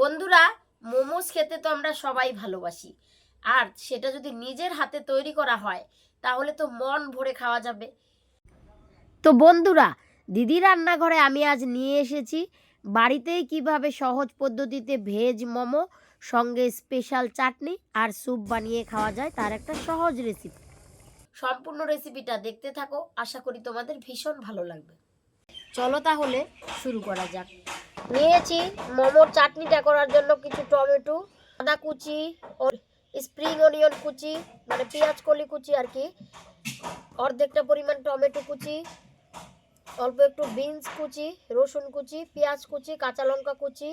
বন্ধুরা, মোমোস খেতে তো আমরা সবাই ভালোবাসি। আর সেটা যদি নিজের হাতে তৈরি করা হয়, তাহলে তো মন ভরে খাওয়া যাবে। তো বন্ধুরা দিদি রান্নাঘরে আমি আজ নিয়ে এসেছি বাড়িতেই কীভাবে সহজ পদ্ধতিতে ভেজ মোমো, সঙ্গে স্পেশাল চাটনি আর স্যুপ বানিয়ে খাওয়া যায় তার একটা সহজ রেসিপি সম্পূর্ণ রেসিপিটা দেখতে থাকো, আশা করি তোমাদের ভীষণ ভালো লাগবে। চলো তাহলে শুরু করা যাক। নিয়েছি। মোমোর চাটনিটা করার জন্য কিছু টমেটো, আদা কুচি স্প্রিং অনিয়ন কুচি মানে পেঁয়াজ কলি কুচি আর কি। অর্ধেকটা পরিমাণ টমেটো কুচি, অল্প একটু বিনস কুচি, রসুন কুচি, পেঁয়াজ কুচি, কাঁচা লঙ্কা কুচি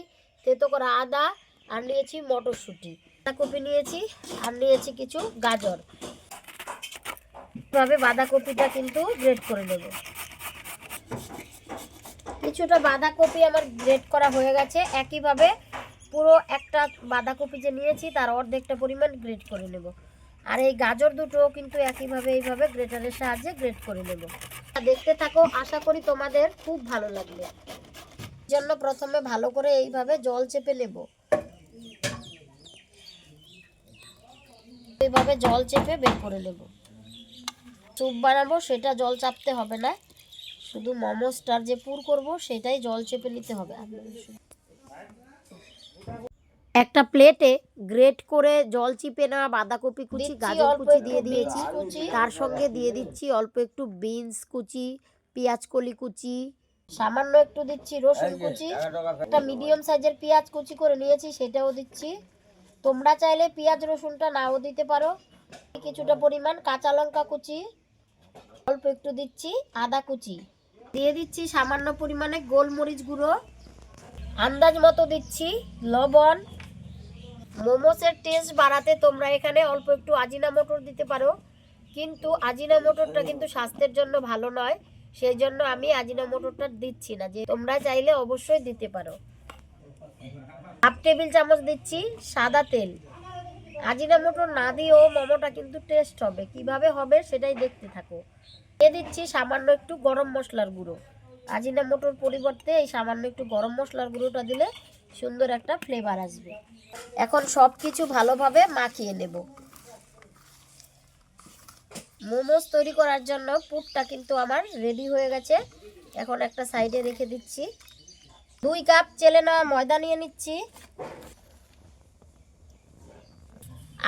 তেতো করা আদা আর নিয়েছি মটরশুঁটি। বাঁধাকপি নিয়েছি আর নিয়েছি কিছু গাজর। এভাবে বাঁধাকপিটা কিন্তু গ্রেট করে নেব কিছুটা বাঁধাকপি আমার গ্রেড করা হয়ে গেছে। একইভাবে পুরো একটা বাঁধাকপি যে নিয়েছি, তার অর্ধেকটা পরিমাণ গ্রেড করে নেব। আর এই গাজর দুটো কিন্তু একইভাবে এইভাবে গ্রেটারের সাহায্যে গ্রেড করে নেব। দেখতে থাকো, আশা করি তোমাদের খুব ভালো লাগবে। জন্য প্রথমে ভালো করে এইভাবে জল চেপে নেব। এইভাবে জল চেপে বের করে নেব। স্যুপ বানাবো, সেটা জল চাপতে হবে না। শুধু মোমোসটার যে পুর করব সেটাই জল চেপে নিতে হবে একটা প্লেটে গ্রেট করে জল চিপে না বাঁধাকপি কুচি গাজর কুচি দিয়ে দিয়েছি। তার সঙ্গে দিয়ে দিচ্ছি অল্প একটু বিনস কুচি পেঁয়াজ কলি কুচি। সামান্য একটু দিচ্ছি রসুন কুচি। একটা মিডিয়াম সাইজের পেঁয়াজ কুচি করে নিয়েছি সেটাও দিচ্ছি। তোমরা চাইলে পেঁয়াজ রসুনটা নাও দিতে পারো। কিছুটা পরিমাণ কাঁচা লঙ্কা কুচি অল্প একটু দিচ্ছি আদা কুচি। দিয়ে দিচ্ছি সামান্য পরিমাণে গোলমরিচ গুঁড়ো। আন্দাজ মতো দিচ্ছি লবণ। মোমোসের টেস্ট বাড়াতে তোমরা এখানে অল্প একটু আজিনা মটর দিতে পারো। কিন্তু আজিনা মটরটা কিন্তু স্বাস্থ্যের জন্য ভালো নয়। সেই জন্য আমি আজিনা মটরটা দিচ্ছি না। যে তোমরা চাইলে অবশ্যই দিতে পারো। হাফ টেবিল চামচ দিচ্ছি সাদা তেল। আজিনা মটর না দিয়েও মোমোটা কিন্তু টেস্ট হবে। কীভাবে হবে সেটাই দেখতে থাকো। দিয়ে দিচ্ছি সামান্য একটু গরম মশলার গুঁড়ো। আজিনা মটর পরিবর্তে এই সামান্য একটু গরম মশলার গুঁড়োটা দিলে সুন্দর একটা ফ্লেভার আসবে। এখন সব কিছু ভালোভাবে মাখিয়ে নেব। মোমোস তৈরি করার জন্য পুরটা কিন্তু আমার রেডি হয়ে গেছে। এখন একটা সাইডে রেখে দিচ্ছি। দুই কাপ চেলে নেওয়া ময়দা নিয়ে নিচ্ছি।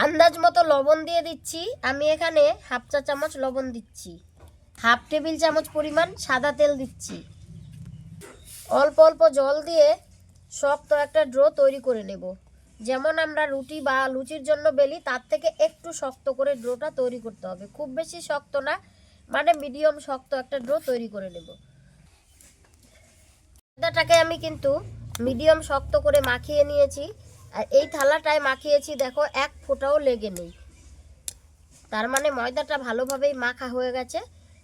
আন্দাজ মতো লবণ দিয়ে দিচ্ছি। আমি এখানে হাফ চা চামচ লবণ দিচ্ছি। হাফ টেবিল চামচ পরিমাণ সাদা তেল দিচ্ছি। অল্প অল্প জল দিয়ে শক্ত একটা ড্রো তৈরি করে নেব। যেমন আমরা রুটি বা লুচির জন্য বেলি, তার থেকে একটু শক্ত করে ড্রোটা তৈরি করতে হবে। খুব বেশি শক্ত না মানে মিডিয়াম শক্ত একটা ড্রো তৈরি করে নেব। ময়দাটাকে আমি কিন্তু মিডিয়াম শক্ত করে মাখিয়ে নিয়েছি। আর এই থালাটায় মাখিয়েছি, দেখো, এক ফোঁটাও লেগে নেই। তার মানে ময়দাটা ভালোভাবেই মাখা হয়ে গেছে।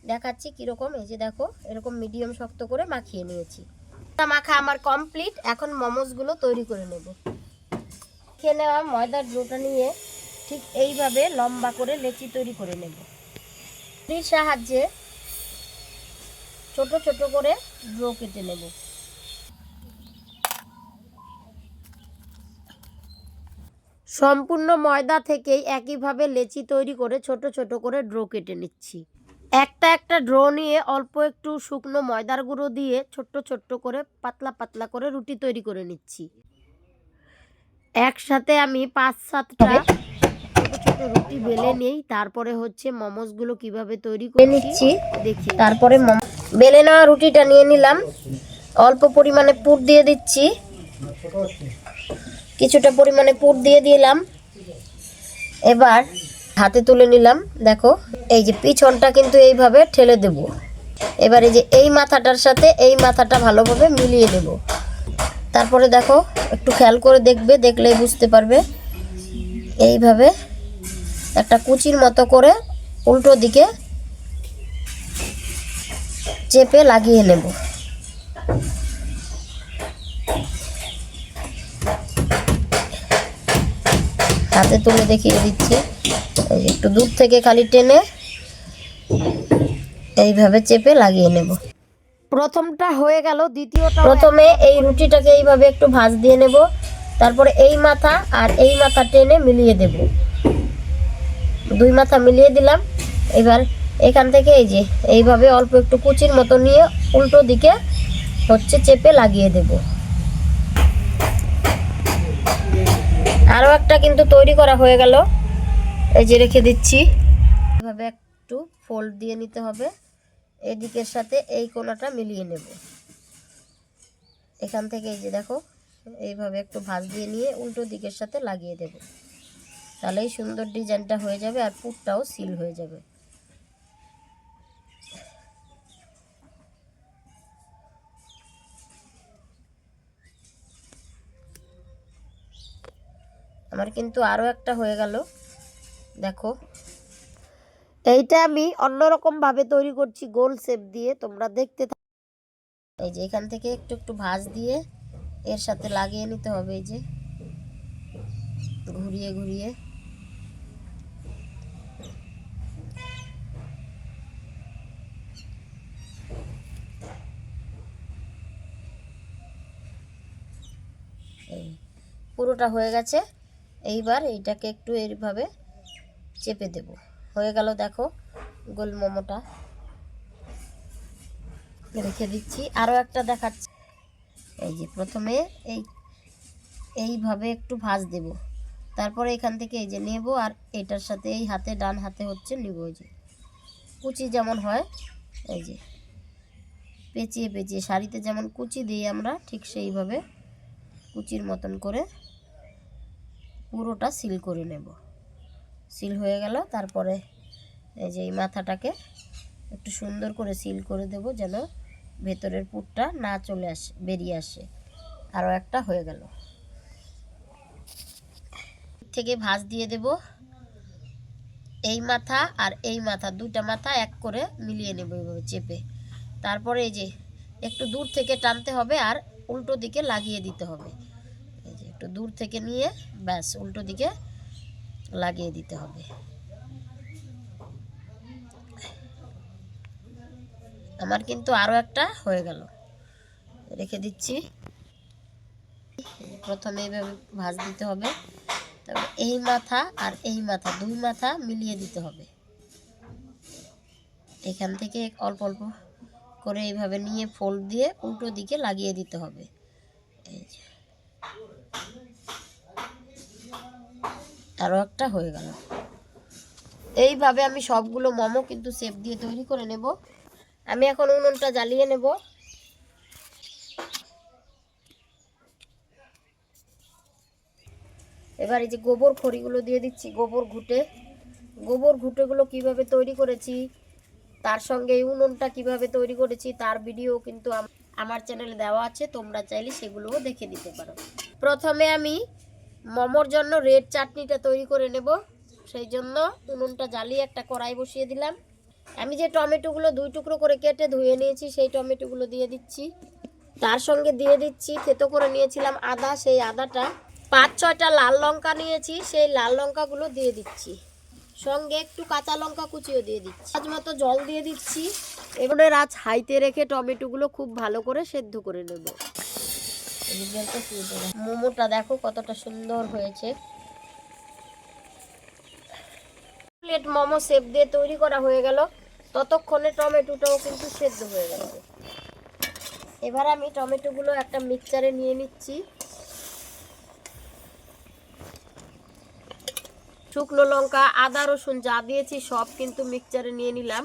দেখাচ্ছি কীরকম, এই যে দেখো, এরকম মিডিয়াম শক্ত করে মাখিয়ে নিয়েছি। মাখা আমার কমপ্লিট এখন মোমোসগুলো তৈরি করে নেব। খেয়ে নেওয়া ময়দার ডোটা নিয়ে ঠিক এইভাবে লম্বা করে লেচি তৈরি করে নেব। ছুরির সাহায্যে ছোট ছোট করে ড্রো কেটে নেব। সম্পূর্ণ ময়দা থেকেই একইভাবে লেচি তৈরি করে ছোট ছোট করে ড্রো কেটে নিচ্ছি। একটা একটা ড্র নিয়ে অল্প একটু শুকনো ময়দার গুঁড়ো দিয়ে ছোট্ট ছোট্ট করে পাতলা পাতলা করে রুটি তৈরি করে নিচ্ছি। একসাথে আমি পাঁচ সাতটা ছোট ছোট রুটি বেলে নেই তারপরে হচ্ছে মোমোসগুলো কীভাবে তৈরি করে নিচ্ছি। দেখি। তারপরে বেলে নেওয়া রুটিটা নিয়ে নিলাম। অল্প পরিমাণে পুর দিয়ে দিচ্ছি। কিছুটা পরিমাণে পুর দিয়ে দিলাম। এবার হাতে তুলে নিলাম, দেখো। এই যে পিছনটা কিন্তু এইভাবে ঠেলে দেব। এবার যে এই মাথাটার সাথে এই মাথাটা ভালোভাবে মিলিয়ে নেব তারপরে দেখো, একটু খেয়াল করে দেখবে, দেখলেই বুঝতে পারবে। এইভাবে একটা কুচির মতো করে উল্টো দিকে চেপে লাগিয়ে নেব। হাতে তুলে দেখিয়ে দিচ্ছি। একটু দূর থেকে খালি টেনে এইভাবে চেপে লাগিয়ে নেব। প্রথমটা হয়ে গেল দ্বিতীয়টা প্রথমে এই রুটিটাকে এইভাবে একটু ভাঁজ দিয়ে নেব। তারপরে এই মাথা আর এই মাথা টেনে মিলিয়ে দেব। দুই মাথা মিলিয়ে দিলাম। এবার এখান থেকে এই যে এইভাবে অল্প একটু কুচির মতো নিয়ে উল্টো দিকে হচ্ছে চেপে লাগিয়ে দেব। আরও একটা কিন্তু তৈরি করা হয়ে গেল। এই যে রেখে দিচ্ছি। এভাবে একটু ফোল্ড দিয়ে নিতে হবে। এদিকের সাথে এই কোনাটা মিলিয়ে নেব। এখান থেকে এই যে দেখো, এইভাবে একটু ভাঁজ দিয়ে নিয়ে উল্টো দিকের সাথে লাগিয়ে দেব। তাহলেই সুন্দর ডিজাইনটা হয়ে যাবে আর পুরটাও সিল হয়ে যাবে। আমার কিন্তু আরও একটা হয়ে গেল। দেখো। এইটা আমি অন্যরকম ভাবে তৈরি করছি গোল শেপ দিয়ে, তোমরা দেখতে। এই যে এখান থেকে একটু একটু ভাঁজ দিয়ে এর সাথে লাগিয়ে নিতে হবে এই যে। ঘুরিয়ে ঘুরিয়ে। পুরোটা হয়ে গেছে। এইবার এইটাকে একটু এইভাবে চেপে দেব। হয়ে গেল দেখো গোল মোমোটা। রেখে দিচ্ছি। আরও একটা দেখাচ্ছি। এই যে প্রথমে এই, এইভাবে একটু ভাঁজ দেব। তারপরে এখান থেকে এই যে নেব আর এটার সাথে এই হাতে, ডান হাতে হচ্ছে নেব এই যে। কুচি যেমন হয়, এই যে পেঁচিয়ে পেঁচিয়ে শাড়িতে যেমন কুচি দিই আমরা, ঠিক সেইভাবে কুচির মতন করে পুরোটা সিল করে নেব। সিল হয়ে গেল। তারপরে এই যে এই মাথাটাকে একটু সুন্দর করে সিল করে দেব যেন ভেতরের পুরটা না চলে আসে, বেরিয়ে আসে। আরও একটা হয়ে গেল। থেকে ভাঁজ দিয়ে দেব। এই মাথা আর এই মাথা, দুটা মাথা এক করে মিলিয়ে নেব এইভাবে চেপে। তারপরে এই যে একটু দূর থেকে টানতে হবে আর উল্টো দিকে লাগিয়ে দিতে হবে। এই যে একটু দূর থেকে নিয়ে ব্যাস, উল্টো দিকে লাগিয়ে দিতে হবে। আমার কিন্তু আরও একটা হয়ে গেল। রেখে দিচ্ছি। প্রথমে এইভাবে ভাজ দিতে হবে। তারপর এই মাথা আর এই মাথা, দুই মাথা মিলিয়ে দিতে হবে। এখান থেকে অল্প অল্প করে এইভাবে নিয়ে ফোল্ড দিয়ে উল্টো দিকে লাগিয়ে দিতে হবে। এই যে। আরও একটা হয়ে গেল। এইভাবে আমি সবগুলো মোমো কিন্তু সেপ দিয়ে তৈরি করে নেব। আমি এখন উনুনটা জ্বালিয়ে নেব। এবার এই যে গোবর খড়িগুলো দিয়ে দিচ্ছি গোবর ঘুটে। গোবর ঘুটেগুলো কীভাবে তৈরি করেছি, তার সঙ্গে এই উনুনটা কীভাবে তৈরি করেছি, তার ভিডিও কিন্তু আমার চ্যানেলে দেওয়া আছে, তোমরা চাইলে সেগুলোও দেখে দিতে পারো। প্রথমে আমি মোমোর জন্য রেড চাটনিটা তৈরি করে নেব। সেই জন্য উনুনটা জ্বালিয়ে একটা কড়াই বসিয়ে দিলাম। আমি যে টমেটোগুলো দুই টুকরো করে কেটে ধুয়ে নিয়েছি, সেই টমেটোগুলো দিয়ে দিচ্ছি। তার সঙ্গে দিয়ে দিচ্ছি, থেতো করে নিয়েছিলাম আদা, সেই আদাটা। পাঁচ ছয়টা লাল লঙ্কা নিয়েছি, সেই লাল লঙ্কাগুলো দিয়ে দিচ্ছি। সঙ্গে একটু কাঁচা লঙ্কা কুচিও দিয়ে দিচ্ছি। আজ মতো জল দিয়ে দিচ্ছি। এবারে আজ হাইতে রেখে টমেটোগুলো খুব ভালো করে সেদ্ধ করে নেব। মোমোটা দেখো কতটা সুন্দর হয়েছে। প্লেট মোমো শেপ দিয়ে তৈরি করা হয়ে গেল। ততক্ষণে টমেটোটাও কিন্তু সেদ্ধ হয়ে গেছে এবার আমি টমেটোগুলো একটা মিক্সচারে নিয়ে নিচ্ছি। শুকনো লঙ্কা, আদা, রসুন যা দিয়েছি সব কিন্তু মিক্সচারে নিয়ে নিলাম।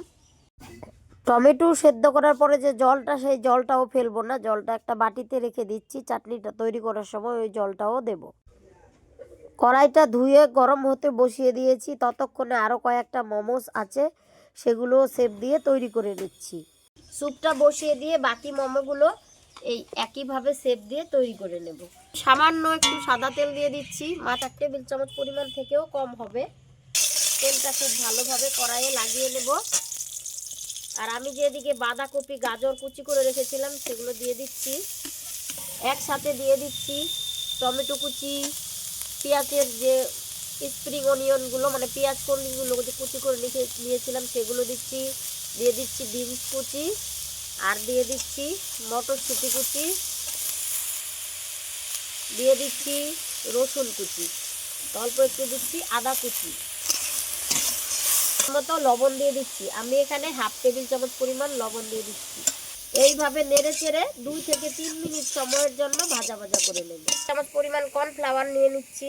টমেটো সেদ্ধ করার পরে যে জলটা, সেই জলটাও ফেলব না। জলটা একটা বাটিতে রেখে দিচ্ছি, চাটনিটা তৈরি করার সময় ওই জলটাও দেব। কড়াইটা ধুয়ে গরম হতে বসিয়ে দিয়েছি। ততক্ষণে আরও কয়েকটা মোমোস আছে সেগুলো সেপ দিয়ে তৈরি করে নিচ্ছি। স্যুপটা বসিয়ে দিয়ে বাকি মোমোগুলো এই একইভাবে সেপ দিয়ে তৈরি করে নেব। সামান্য একটু সাদা তেল দিয়ে দিচ্ছি। মাছ এক টেবিল চামচ পরিমাণ থেকেও কম হবে। তেলটা খুব ভালোভাবে কড়াইয়ে লাগিয়ে নেব। আর আমি যেদিকে বাঁধাকপি, গাজর কুচি করে রেখেছিলাম, সেগুলো দিয়ে দিচ্ছি। একসাথে দিয়ে দিচ্ছি টমেটো কুচি, পেঁয়াজের যে স্প্রিং অনিয়নগুলো মানে পেঁয়াজ কলিগুলো যে কুচি করে লিখে নিয়েছিলাম, সেগুলো দিচ্ছি। দিয়ে দিচ্ছি বিনস কুচি আর দিয়ে দিচ্ছি মটরশুঁটি কুচি। দিয়ে দিচ্ছি রসুন কুচি। অল্প একটু দিচ্ছি আদা কুচি। মতো লবণ দিয়ে দিচ্ছি। আমি এখানে হাফ টেবিল চামচ পরিমাণ লবণ দিয়ে দিচ্ছি। এইভাবে নেড়ে চেড়ে দুই থেকে তিন মিনিট সময়ের জন্য ভাজা ভাজা করে নেব। চামচ পরিমাণ কর্নফ্লাওয়ার নিয়ে নিচ্ছি।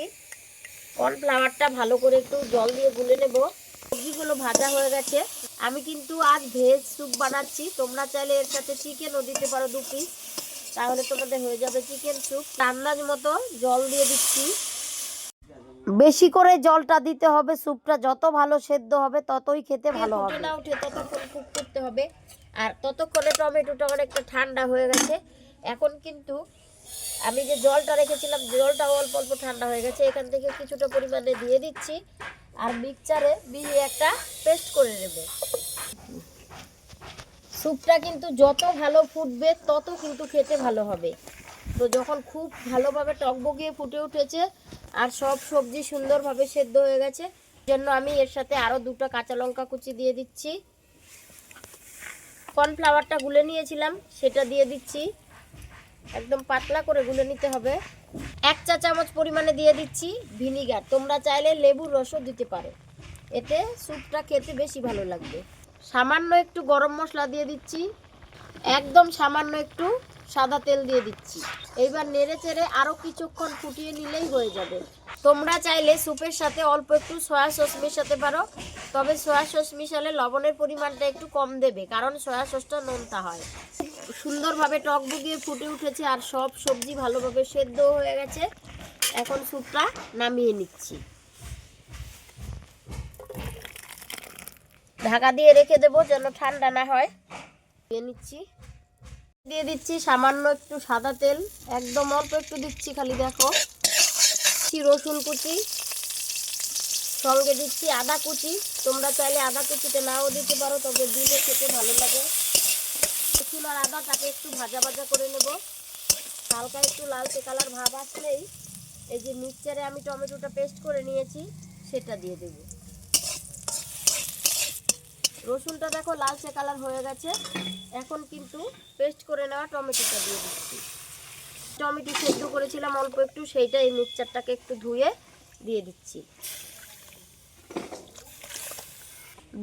কর্নফ্লাওয়ারটা ভালো করে একটু জল দিয়ে গুলে নেব। সবজিগুলো ভাজা হয়ে গেছে। আমি কিন্তু আজ ভেজ স্যুপ বানাচ্ছি। তোমরা চাইলে এর সাথে চিকেনও দিতে পারো দু পিস তাহলে তোমাদের হয়ে যাবে চিকেন স্যুপ। আন্দাজ মতো জল দিয়ে দিচ্ছি। বেশি করে জলটা দিতে হবে স্যুপটা যত ভালো সেদ্ধ হবে ততই খেতে ভালো হবে। না উঠে ততক্ষণ কুক করতে হবে। আর ততক্ষণে টমেটোটা অনেকটা ঠান্ডা হয়ে গেছে। এখন কিন্তু আমি যে জলটা রেখেছিলাম জলটা অল্প অল্প ঠান্ডা হয়ে গেছে। এখান থেকে কিছুটা পরিমাণে দিয়ে দিচ্ছি আর মিক্সচারে মিহি একটা পেস্ট করে নেব। স্যুপটা কিন্তু যত ভালো ফুটবে তত কিন্তু খেতে ভালো হবে। তো যখন খুব ভালোভাবে টকবগিয়ে ফুটে উঠেছে আর সব সবজি সুন্দরভাবে সেদ্ধ হয়ে গেছে। জন্য আমি এর সাথে আরও দুটো কাঁচা লঙ্কা কুচি দিয়ে দিচ্ছি। কর্নফ্লাওয়ারটা গুলে নিয়েছিলাম, সেটা দিয়ে দিচ্ছি। একদম পাতলা করে গুলে নিতে হবে। এক চা চামচ পরিমাণে দিয়ে দিচ্ছি ভিনিগার। তোমরা চাইলে লেবুর রসও দিতে পারো। এতে স্যুপটা খেতে বেশি ভালো লাগবে। সামান্য একটু গরম মশলা দিয়ে দিচ্ছি। একদম সামান্য একটু সাদা তেল দিয়ে দিচ্ছি। এইবার নেড়ে চেড়ে আরও কিছুক্ষণ ফুটিয়ে নিলেই হয়ে যাবে। তোমরা চাইলে স্যুপের সাথে অল্প একটু সয়া সস মেশাতে পারো। তবে সয়া সস মিশালে লবণের পরিমাণটা একটু কম দেবে, কারণ সয়া সসটা নোনতা হয়। সুন্দরভাবে টক বুগিয়ে ফুটে উঠেছে আর সব সবজি ভালোভাবে সেদ্ধ হয়ে গেছে। এখন স্যুপটা নামিয়ে নিচ্ছি। ঢাকা দিয়ে রেখে দেবো যেন ঠান্ডা না হয়। নিচ্ছি। দিয়ে দিচ্ছি সামান্য একটু সাদা তেল, একদম অল্প একটু দিচ্ছি খালি, দেখো। রসুন কুচি, সঙ্গে দিচ্ছি আদা কুচি। তোমরা চাইলে আদা কুচিতে নাও দিতে পারো, তবে দিলে খেতে ভালো লাগে। রসুন আর আদাটাকে একটু ভাজা ভাজা করে নেব। হালকা একটু লালচে কালার ভাব আসলেই এই যে মিক্সচারে আমি টমেটোটা পেস্ট করে নিয়েছি, সেটা দিয়ে দেব। রসুনটা দেখো লালচে কালার হয়ে গেছে। এখন কিন্তু পেস্ট করে নেওয়া টমেটোটা দিয়ে দিচ্ছি। টমেটো সেদ্ধ করেছিলাম, অল্প একটু, সেইটা এই মিক্সচারটাকে একটু ধুয়ে দিয়ে দিচ্ছি।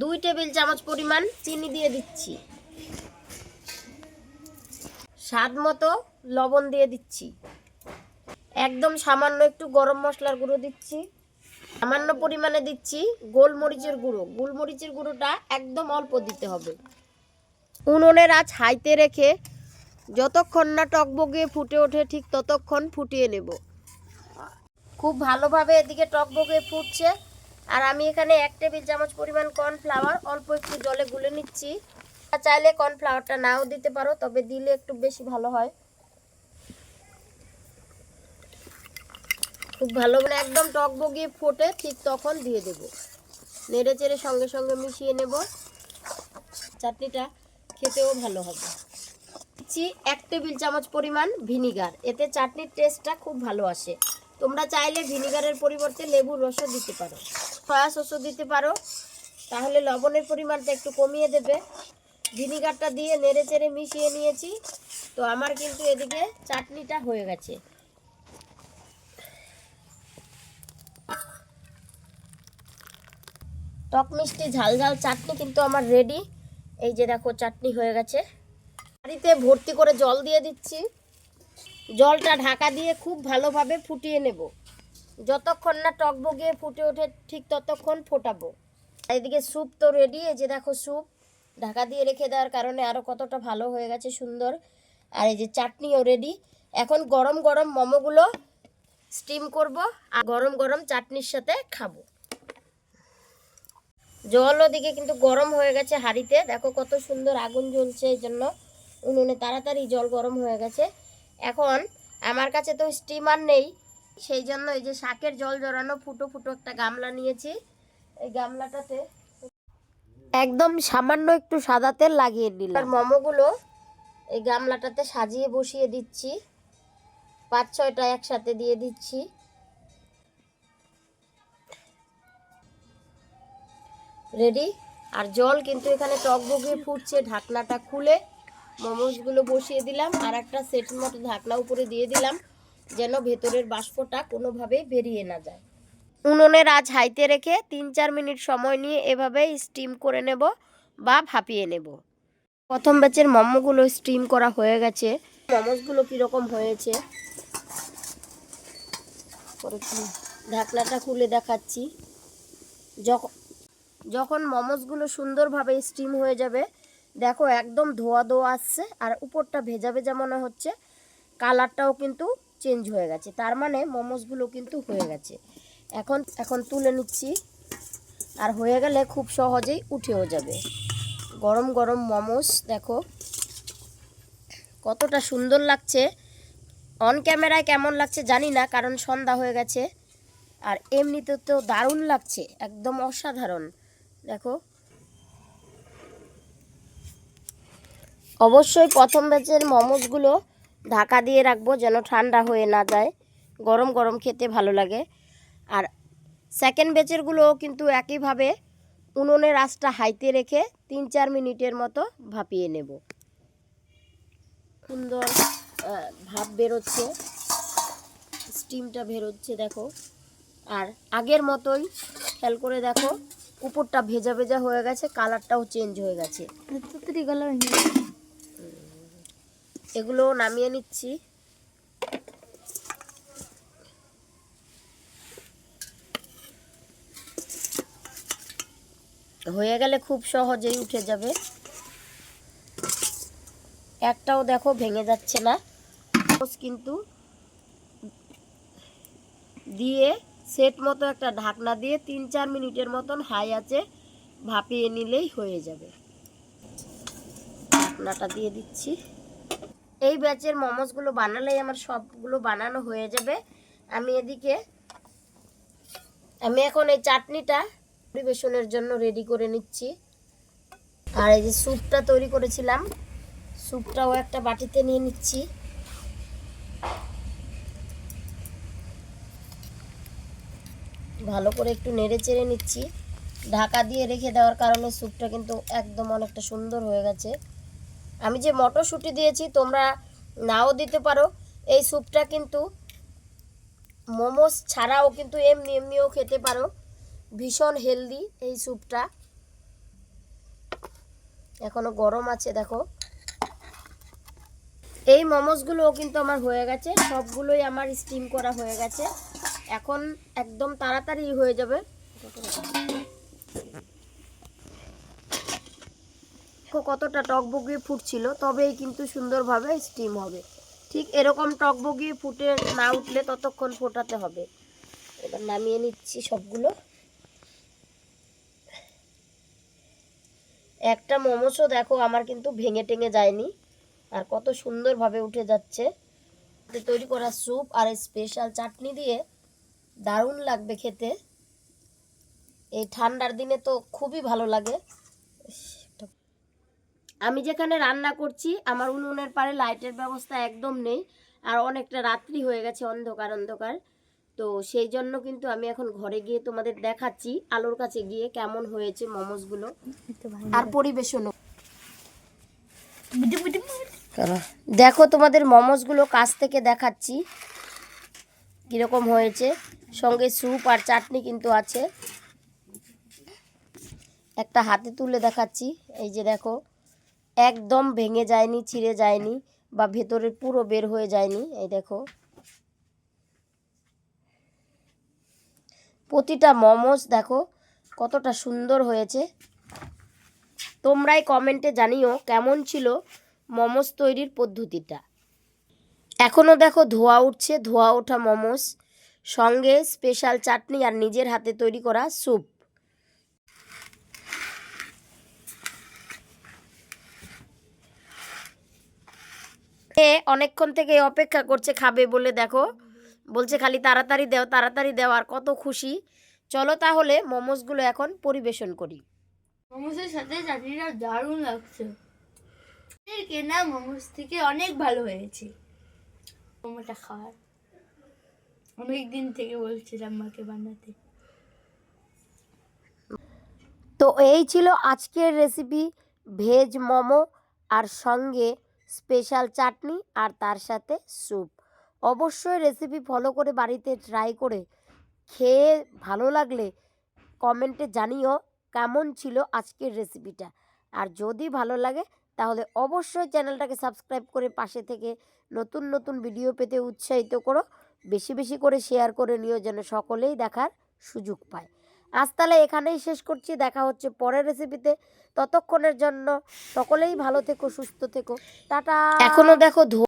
দুই টেবিল চামচ পরিমাণ চিনি দিয়ে দিচ্ছি। স্বাদ মতো লবণ দিয়ে দিচ্ছি। একদম সামান্য একটু গরম মশলার গুঁড়ো দিচ্ছি। সামান্য পরিমাণে দিচ্ছি গোলমরিচের গুঁড়ো। গোলমরিচের গুঁড়োটা একদম অল্প দিতে হবে। উনুনের আঁচ হাইতে রেখে যতক্ষণ না টকবগিয়ে ফুটে ওঠে, ঠিক ততক্ষণ ফুটিয়ে নেব। খুব ভালোভাবে এদিকে টকবগে ফুটছে। আর আমি এখানে এক টেবিল চামচ পরিমাণ কর্নফ্লাওয়ার অল্প একটু জলে গুলে নিচ্ছি। চাইলে কর্নফ্লাওয়ারটা নাও দিতে পারো, তবে দিলে একটু বেশি ভালো হয়। খুব ভালো করে একদম টকবগিয়ে ফোটে, ঠিক তখন দিয়ে দেব। নেড়ে চেড়ে সঙ্গে সঙ্গে মিশিয়ে নেব। চাটনিটা খেতেও ভালো হবে। দিচ্ছি এক টেবিল চামচ পরিমাণ ভিনিগার। এতে চাটনির টেস্টটা খুব ভালো আসে। তোমরা চাইলে ভিনিগারের পরিবর্তে লেবুর রসও দিতে পারো, সয়া সসও দিতে পারো। তাহলে লবণের পরিমাণটা একটু কমিয়ে দেবে। ভিনিগারটা দিয়ে নেড়ে চেড়ে মিশিয়ে নিয়েছি। তো আমার কিন্তু এদিকে চাটনিটা হয়ে গেছে। টক মিষ্টি, ঝাল ঝাল চাটনি কিন্তু আমার রেডি এই যে দেখো, চাটনি হয়ে গেছে। বাড়িতে ভর্তি করে জল দিয়ে দিচ্ছি। জলটা ঢাকা দিয়ে খুব ভালোভাবে ফুটিয়ে নেব। যতক্ষণ না টক বগিয়ে ফুটে ওঠে, ঠিক ততক্ষণ ফোটাবো। এদিকে স্যুপ তো রেডি এই যে দেখো স্যুপ ঢাকা দিয়ে রেখে দেওয়ার কারণে আরও কতটা ভালো হয়ে গেছে, সুন্দর। আর এই যে চাটনিও রেডি এখন গরম গরম মোমোগুলো স্টিম করব আর গরম গরম চাটনির সাথে খাব। জল ওদিকে কিন্তু গরম হয়ে গেছে হাঁড়িতে। দেখো কত সুন্দর আগুন জ্বলছে এই জন্য। উনুনে তাড়াতাড়ি জল গরম হয়ে গেছে। এখন আমার কাছে তো স্টিমার নেই, সেই জন্য এই যে শাকের জল জড়ানো ফুটো ফুটো একটা গামলা নিয়েছি। এই গামলাটাতে একদম সামান্য একটু সাদা তেল লাগিয়ে নিলাম। আর মোমোগুলো এই গামলাটাতে সাজিয়ে বসিয়ে দিচ্ছি। পাঁচ ছয়টা একসাথে দিয়ে দিচ্ছি। রেডি। আর জল কিন্তু এখানে টক বগিয়ে ফুটছে, ঢাকনাটা খুলে মোমোসগুলো বসিয়ে দিলাম। আর একটা সেট মতো ঢাকনা উপরে দিয়ে দিলাম, যেন ভেতরের বাষ্পটা কোনোভাবেই বেরিয়ে না যায়। উনুনের আজ হাইতে রেখে তিন চার মিনিট সময় নিয়ে এভাবে স্টিম করে নেব বা ভাপিয়ে নেব। প্রথম ব্যাচের মোমোগুলো স্টিম করা হয়ে গেছে। মোমোসগুলো কীরকম হয়েছে? ঢাকনাটা খুলে দেখাচ্ছি। যখন যখন মোমোসগুলো সুন্দরভাবে স্টিম হয়ে যাবে, দেখো একদম ধোয়া ধোয়া আসছে আর উপরটা ভেজা ভেজা মনে হচ্ছে কালারটাও কিন্তু চেঞ্জ হয়ে গেছে। তার মানে মোমোসগুলো কিন্তু হয়ে গেছে। এখন এখন তুলে নিচ্ছি। আর হয়ে গেলে খুব সহজেই উঠেও যাবে। গরম গরম মোমোস দেখো। কতটা সুন্দর লাগছে। অন ক্যামেরায় কেমন লাগছে জানি না, কারণ সন্ধ্যা হয়ে গেছে। আর এমনিতে তো দারুণ লাগছে, একদম অসাধারণ। দেখো। অবশ্যই প্রথম ব্যাচের মোমোসগুলো ঢাকা দিয়ে রাখব যেন ঠান্ডা হয়ে না যায়। গরম গরম খেতে ভালো লাগে। আর সেকেন্ড ব্যাচেরগুলো কিন্তু একইভাবে উনুনের আঁচটা হাইতে রেখে তিন চার মিনিটের মতো ভাপিয়ে নেব। সুন্দর ভাপ বেরোচ্ছে। স্টিমটা বেরোচ্ছে, দেখো। আর আগের মতোই, খেয়াল করে দেখো। উপরটা ভেজা ভেজা হয়ে গেছে কালারটাও চেঞ্জ হয়ে গেছে। এগুলো নামিয়ে নিচ্ছি। হয়ে গেলে খুব সহজেই উঠে যাবে। একটাও দেখো ভেঙে যাচ্ছে না। কিন্তু দিয়ে সেট মতো একটা ঢাকনা দিয়ে তিন চার মিনিটের মতন হাই আছে, ভাপিয়ে নিলেই হয়ে যাবে। ঢাকনাটা দিয়ে দিচ্ছি। এই ব্যাচের মোমোসগুলো বানালেই আমার সবগুলো বানানো হয়ে যাবে। আমি এদিকে, আমি এখন এই চাটনিটা পরিবেশনের জন্য রেডি করে নিচ্ছি। আর এই যে স্যুপটা তৈরি করেছিলাম স্যুপটাও একটা বাটিতে নিয়ে নিচ্ছি। ভালো করে একটু নেড়ে চেড়ে নিচ্ছি। ঢাকা দিয়ে রেখে দেওয়ার কারণে স্যুপটা কিন্তু একদম অনেকটা সুন্দর হয়ে গেছে। আমি যে মটরশুঁটি দিয়েছি, তোমরা নাও দিতে পারো। এই স্যুপটা কিন্তু মোমোস ছাড়াও কিন্তু এমনি এমনিও খেতে পারো। ভীষণ হেলদি এই স্যুপটা। এখনও গরম আছে, দেখো। এই মোমোসগুলোও কিন্তু আমার হয়ে গেছে। সবগুলোই আমার স্টিম করা হয়ে গেছে। এখন একদম তাড়াতাড়ি হয়ে যাবে। কতটা টকবগিয়ে ফুটছিল, তবেই কিন্তু সুন্দরভাবে স্টিম হবে। ঠিক এরকম টকবগিয়ে ফুটে না উঠলে ততক্ষণ ফোটাতে হবে। এবার নামিয়ে নিচ্ছি সবগুলো। একটা মোমোসও দেখো, আমার কিন্তু ভেঙে টেঙে যায়নি। আর কত সুন্দরভাবে উঠে যাচ্ছে। তৈরি করা স্যুপ আর স্পেশাল চাটনি দিয়ে দারুণ লাগবে খেতে। এই ঠান্ডার দিনে তো খুবই ভালো লাগে। আমি যেখানে রান্না করছি আমার উনুনের পারে লাইটের ব্যবস্থা একদম নেই আর অনেকটা রাত্রি হয়ে গেছে অন্ধকার অন্ধকার। তো সেই জন্য কিন্তু আমি এখন ঘরে গিয়ে তোমাদের দেখাচ্ছি আলোর কাছে গিয়ে কেমন হয়েছে মোমোসগুলো আর পরিবেশনও। দেখো তোমাদের মোমোসগুলো কাছ থেকে দেখাচ্ছি কীরকম হয়েছে। সঙ্গে স্যুপ আর চাটনি কিন্তু আছে। একটা হাতে তুলে দেখাচ্ছি। এই যে দেখো, একদম ভেঙে যায়নি, ছিঁড়ে যায়নি বা ভেতরের পুরো বের হয়ে যায়নি। এই দেখো, প্রতিটা মোমোস দেখো কতটা সুন্দর হয়েছে। তোমরাই কমেন্টে জানিও কেমন ছিল মোমোস তৈরির পদ্ধতিটা। এখনও দেখো ধোয়া উঠছে, ধোয়া ওঠা মোমোস। সঙ্গে স্পেশাল চাটনি আর নিজের হাতে তৈরি করা স্যুপ। এ অনেকক্ষণ থেকে অপেক্ষা করছে, খাবে বলে দেখো। বলছে, খালি তাড়াতাড়ি দেও, তাড়াতাড়ি দাও, আর কত খুশি। চলো তাহলে মোমোসগুলো এখন পরিবেশন করি। মোমোসের সাথে চাটনিটা দারুণ লাগছে। কেনা মোমোস থেকে অনেক ভালো হয়েছে। মোমোটা খাওয়ার তো এই ছিল আজকের রেসিপি ভেজ মোমো আর সঙ্গে স্পেশাল চাটনি আর তার সাথে স্যুপ অবশ্যই রেসিপি ফলো করে বাড়িতে ট্রাই করে খেয়ে ভালো লাগলে কমেন্টে জানিও কেমন ছিল আজকের রেসিপিটা আর যদি ভালো লাগে, তাহলে অবশ্যই চ্যানেলটাকে সাবস্ক্রাইব করে পাশে থেকে নতুন নতুন ভিডিও পেতে উৎসাহিত করো। বেশি বেশি করে শেয়ার করে নিও যেন সকলেই দেখার সুযোগ পায়। আজ তাহলে এখানেই শেষ করছি। দেখা হচ্ছে পরের রেসিপিতে ততক্ষণের জন্য সকলেই ভালো থেকো, সুস্থ থেকো। টাটা! এখনও দেখো